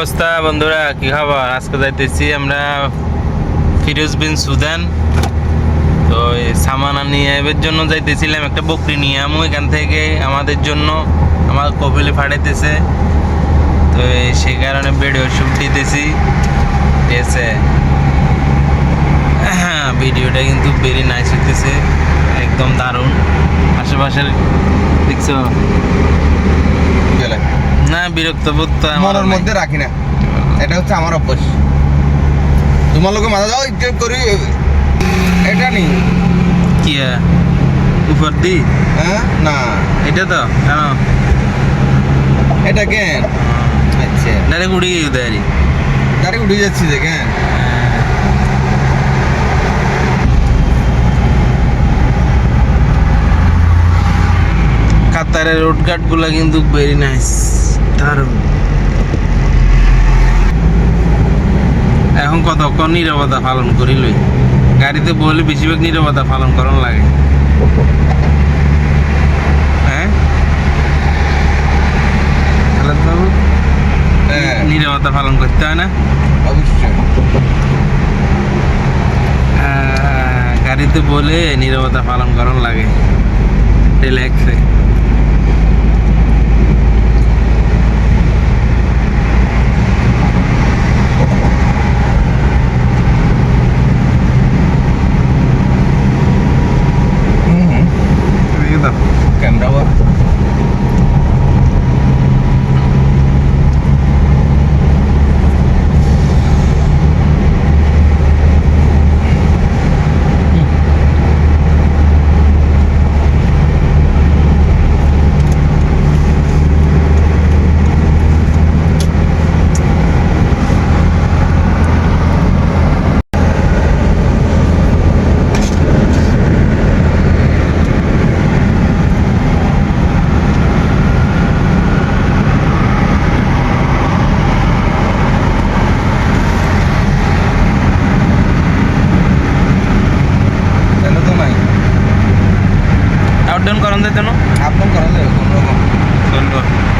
অবস্থা, বন্ধুরা, কি খবর? আজকে যাইতেছি আমরা ফিরোজ বিন সুদান তো সামানা নিয়ে জন্য যাইতেছিলাম একটা বকরি নিয়ে। আমু এখান থেকে আমাদের জন্য আমার কপিলে ফাটাইতেছে। তো সেই কারণে ভিডিও শুট দিতেছি। ঠিক আছে? ভিডিওটা কিন্তু ভেরি নাইস হইতেছে। একদম দারুণ। আশেপাশের দেখছ? না বিরক্ত বোধ তো আমার মনের মধ্যে রাখি না। এটা হচ্ছে আমার অভ্যাস। তোমার লোকে মাথা দাও একটু করি। এটা নি কি? উপর দি? হ্যাঁ? না। এটা তো কেন এটা কেন? আচ্ছা। ডাইরেক্ট উড়ে গিয়ে নারে গুড়ি উঠে যাচ্ছি যে কেন? কাতারের রোড গার্ডগুলা কিন্তু ভেরি নাইস দারুণ। এখন কতক্ষণ নিরবতা পালন করি লই? গাড়িতে বলে বেশিরভাগ নিরবতা পালন করন লাগে। হ্যাঁ? বাবু হ্যাঁ। নিরবতা পালন করতে হয় না? অবশ্যই। গাড়িতে বলে নিরবতা পালন করন লাগে। রিল্যাক্সে যেত না আপন করা যাবে কোনো রকম। ধন্যবাদ।